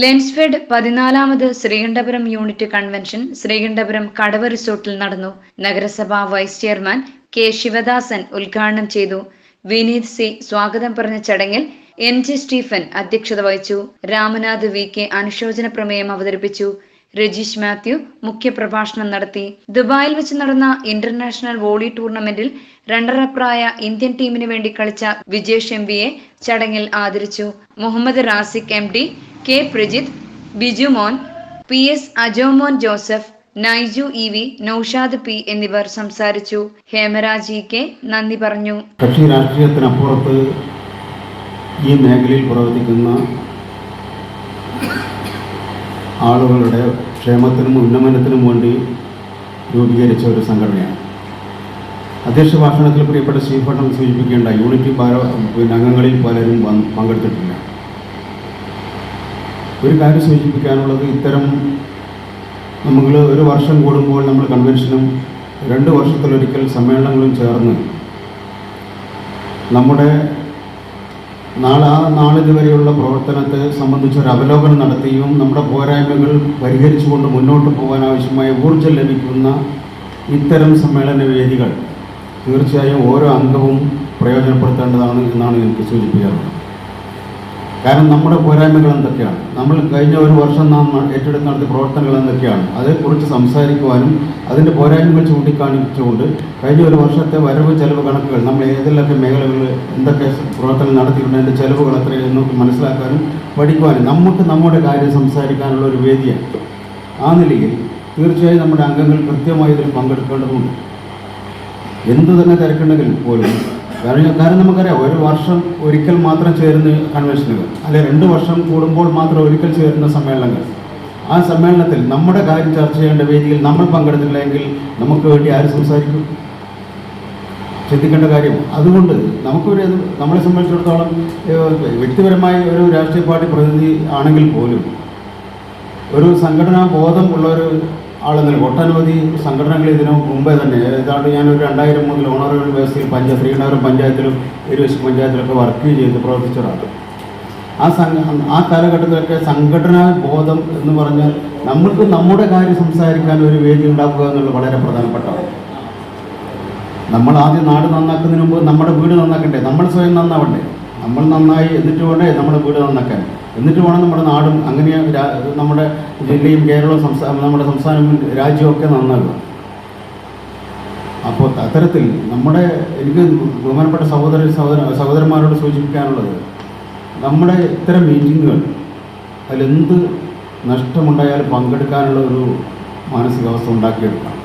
ലെൻസ്ഫെഡ് പതിനാലാമത് Sreekandapuram unit convention Sreekandapuram Kadavu റിസോർട്ടിൽ നടന്നു. നഗരസഭാ വൈസ് ചെയർമാൻ കെ ശിവദാസൻ ഉദ്ഘാടനം ചെയ്തു. വിനീത് സി സ്വാഗതം പറഞ്ഞ ചടങ്ങിൽ എൻ ജെ സ്റ്റീഫൻ അധ്യക്ഷത വഹിച്ചു. രാമനാഥ് വി കെ അനുശോചന പ്രമേയം അവതരിപ്പിച്ചു. രജീഷ് മാത്യു മുഖ്യപ്രഭാഷണം നടത്തി. ദുബായിൽ വെച്ച് നടന്ന ഇന്റർനാഷണൽ വോളി ടൂർണമെന്റിൽ റണ്ണറപ്പറായ ഇന്ത്യൻ ടീമിന് വേണ്ടി കളിച്ച വിജേഷ് എം വിയെ ചടങ്ങിൽ ആദരിച്ചു. Muhammad Raziq M D K Prajith Bijumon P S Ajomon Joseph Naiju E V Noushad P എന്നിവർ സംസാരിച്ചു. ഹേമരാജ് കെ നന്ദി പറഞ്ഞു. കക്ഷി രാഷ്ട്രീയത്തിനപ്പുറത്ത് ഈ മേഖലയിൽ പ്രവർത്തിക്കുന്ന ആളുകളുടെ ക്ഷേമത്തിനും ഉന്നമനത്തിനും വേണ്ടി രൂപീകരിച്ച ഒരു സംഘടനയാണ്. അധ്യക്ഷ ഭാഷണത്തിൽ പ്രിയപ്പെട്ട ശ്രീഭട്ടം സൂചിപ്പിക്കേണ്ട യൂണിറ്റി ഭാര പിന്നെ അംഗങ്ങളിൽ പലരും പങ്കെടുത്തിട്ടുണ്ട്. ഒരു കാര്യം സൂചിപ്പിക്കാനുള്ളത് ഇത്തരം നമ്മൾ ഒരു വർഷം കൂടുമ്പോൾ നമ്മൾ കൺവെൻഷനും രണ്ട് വർഷത്തിലൊരിക്കൽ സമ്മേളനങ്ങളും ചേർന്ന് നമ്മുടെ നാളെ ആ നാളിതുവരെയുള്ള പ്രവർത്തനത്തെ സംബന്ധിച്ച് ഒരു അവലോകനം നടത്തിയും നമ്മുടെ പോരായ്മകൾ പരിഹരിച്ചുകൊണ്ട് മുന്നോട്ട് പോകാൻ ആവശ്യമായ ഊർജം ലഭിക്കുന്ന ഇത്തരം സമ്മേളന വേദികൾ തീർച്ചയായും ഓരോ അംഗവും പ്രയോജനപ്പെടുത്തേണ്ടതാണ് എന്നാണ് എനിക്ക് സൂചിപ്പിക്കാറുള്ളത് കാരണം നമ്മുടെ പോരായ്മകൾ എന്തൊക്കെയാണ്? നമ്മൾ കഴിഞ്ഞ ഒരു വർഷം നാം ഏറ്റെടുത്ത് നടത്തിയ പ്രവർത്തനങ്ങൾ എന്തൊക്കെയാണ്? അതേക്കുറിച്ച് സംസാരിക്കുവാനും അതിന്റെ പോരായ്മകൾ ചൂണ്ടിക്കാണിച്ചുകൊണ്ട് കഴിഞ്ഞ ഒരു വർഷത്തെ വരവ് ചെലവ് കണക്കുകൾ നമ്മൾ ഏതെല്ലാം മേഖലകളിൽ എന്തൊക്കെ പ്രവർത്തനം നടത്തിയിട്ടുണ്ട് അതിന്റെ ചെലവുകൾ എത്രയെന്ന് മനസ്സിലാക്കാനും പഠിക്കുവാനും നമുക്ക് നമ്മുടെ കാര്യം സംസാരിക്കാനുള്ള ഒരു വേദിയാണ്. ആ നിലയിൽ തീർച്ചയായും നമ്മുടെ അംഗങ്ങൾ കൃത്യമായി ഇതിൽ പങ്കെടുക്കേണ്ടതുണ്ട്. എന്തു തന്നെ തിരക്കുണ്ടെങ്കിൽ പോലും കാരണം കാരണം നമുക്കറിയാം ഒരു വർഷം ഒരിക്കൽ മാത്രം ചേരുന്ന കൺവെൻഷനുകൾ അല്ലെ രണ്ട് വർഷം കൂടുമ്പോൾ മാത്രം ഒരിക്കൽ ചേരുന്ന സമ്മേളനങ്ങൾ. ആ സമ്മേളനത്തിൽ നമ്മുടെ കാര്യം ചർച്ച ചെയ്യേണ്ട വേദിയിൽ നമ്മൾ പങ്കെടുത്തില്ലെങ്കിൽ നമുക്ക് വേണ്ടി ആര് സംസാരിക്കും? ചിന്തിക്കേണ്ട കാര്യം. അതുകൊണ്ട് നമുക്കൊരു നമ്മളെ സംബന്ധിച്ചിടത്തോളം വ്യക്തിപരമായി ഒരു രാഷ്ട്രീയ പാർട്ടി പ്രതിനിധി ആണെങ്കിൽ പോലും ഒരു സംഘടനാ ബോധം ഉള്ള ഒരു ആളെന്നില്ല ഒട്ടനവധി സംഘടനകൾ ഇതിനു മുമ്പേ തന്നെ ഏതാണ്ട് ഞാനൊരു രണ്ടായിരം മുതൽ ഓണറബിൾ വ്യവസ്ഥയിൽ പഞ്ചായത്ത് ശ്രീനഗരം പഞ്ചായത്തിലും ഇരുവശ് പഞ്ചായത്തിലൊക്കെ വർക്ക് ചെയ്ത് പ്രവർത്തിച്ച ഒരാളാണ് ആ സംഘ ആ കാലഘട്ടത്തിലൊക്കെ സംഘടനാ ബോധം എന്ന് പറഞ്ഞാൽ നമ്മൾക്ക് നമ്മുടെ കാര്യം സംസാരിക്കാൻ ഒരു വേദി ഉണ്ടാക്കുക എന്നുള്ളത് വളരെ പ്രധാനപ്പെട്ടതാണ്. നമ്മൾ ആദ്യം നാട് നന്നാക്കുന്നതിന് മുമ്പ് നമ്മുടെ വീട് നന്നാക്കണ്ടേ? നമ്മൾ സ്വയം നന്നാവണ്ടേ? നമ്മൾ നന്നായി എന്നിട്ട് വേണ്ടേ നമ്മുടെ വീട് നന്നാക്കാൻ. എന്നിട്ട് വേണം നമ്മുടെ നാടും അങ്ങനെ നമ്മുടെ ജില്ലയും കേരളവും സംസ്ഥാന നമ്മുടെ സംസ്ഥാനവും രാജ്യവും ഒക്കെ നന്നാകുക അപ്പോൾ അത്തരത്തിൽ നമ്മുടെ എനിക്ക് ബഹുമാനപ്പെട്ട സഹോദര സഹോദര സഹോദരന്മാരോട് സൂചിപ്പിക്കാനുള്ളത് നമ്മുടെ ഇത്തരം മീറ്റിങ്ങുകൾ അതിലെന്ത് നഷ്ടമുണ്ടായാലും പങ്കെടുക്കാനുള്ള ഒരു മാനസികാവസ്ഥ ഉണ്ടാക്കിയെടുക്കണം.